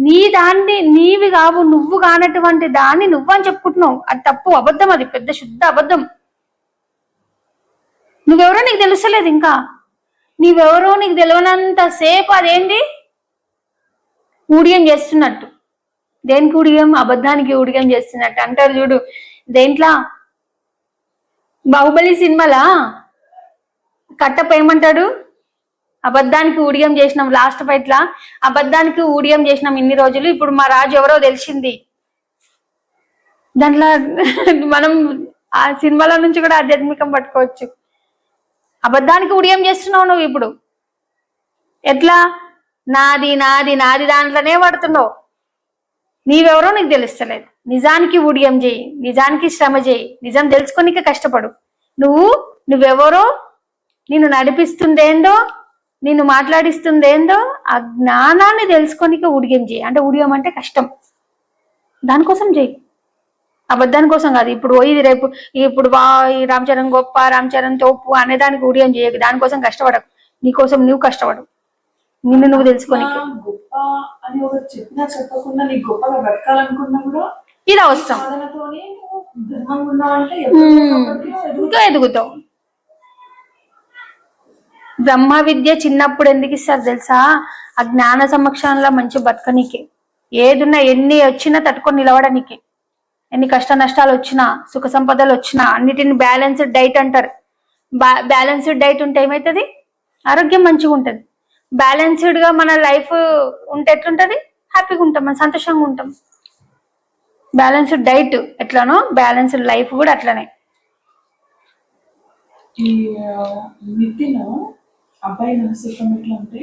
నీ దాన్ని నీవి కావు నువ్వు కానటువంటి దాన్ని నువ్వని చెప్పుకుంటున్నావు. అది తప్పు అబద్ధం అది పెద్ద శుద్ధ అబద్ధం. నువ్వెవరో నీకు తెలుస్తలేదు ఇంకా. నీవెవరో నీకు తెలియనంత సేపు అదేంటి ఊడియం చేస్తున్నట్టు. దేనికి ఊడియం? అబద్ధానికి ఊడియం చేస్తున్నట్టు. అంటారు చూడు దేంట్లో? బాహుబలి సినిమాలా? కట్టప్ప ఏమంటాడు? అబద్ధానికి ఊడియం చేసినాం లాస్ట్ ఫైట్ లా అబద్ధానికి ఊడియం చేసినాం ఇన్ని రోజులు. ఇప్పుడు మా రాజు ఎవరో తెలిసింది. దాంట్లో మనం ఆ సినిమాల నుంచి కూడా ఆధ్యాత్మికం పట్టుకోవచ్చు. అబద్ధానికి ఉడియం చేస్తున్నావు నువ్వు ఇప్పుడు. ఎట్లా? నాది నాది నాది దాంట్లోనే పడుతున్నావు. నీవెవరో నీకు తెలుస్తలేదు. నిజానికి ఉడియం చేయి నిజానికి శ్రమ చేయి నిజం తెలుసుకోనిక కష్టపడు. నువ్వు నువ్వెవరో నిన్ను నడిపిస్తుందేందో నిన్ను మాట్లాడిస్తుందేందో ఆ జ్ఞానాన్ని తెలుసుకోనికే ఉడియం చేయి. అంటే ఉడియం అంటే కష్టం. దానికోసం చేయి. అబద్ధాని కోసం కాదు. ఇప్పుడు పోయి రేపు ఇప్పుడు బా ఈ రామ్ చరణ్ గొప్ప రామ్ చరణ్ తోపు అనే దానికి ఉడియం చేయకు. దానికోసం కష్టపడకు. నీకోసం నువ్వు కష్టపడు నిన్ను నువ్వు తెలుసుకొని నా గొప్ప అని ఒకటి చెప్పినా చెప్పకుండా నీకు గొప్పగా బ్రతకాలనుకున్నా కూడా ఇది అవసరం. ఇంకా ఎదుగుతావు. బ్రహ్మ విద్య చిన్నప్పుడు ఎందుకు ఇస్తారు తెలుసా? ఆ జ్ఞాన సమక్షంలో మంచి బతకనీకే. ఏదున్నా ఎన్ని వచ్చినా తట్టుకొని నిలవడానికే ఎన్ని కష్ట నష్టాలు వచ్చినా సుఖ సంపదలు వచ్చినా అన్నిటిని బ్యాలెన్స్డ్ డైట్ అంటారు. బ్యాలెన్స్డ్ డైట్ ఉంటే ఏమవుతుంది ఆరోగ్యం మంచిగా ఉంటుంది. బ్యాలెన్స్డ్గా మన లైఫ్ ఉంటే ఎట్లుంటది? హ్యాపీగా ఉంటాం మనం సంతోషంగా ఉంటాం. బ్యాలెన్స్డ్ డైట్ ఎట్లానో బ్యాలెన్స్డ్ లైఫ్ కూడా అట్లనే. నితిన్ అబ్బాయి మనస్తత్వం ఎట్లా అంటే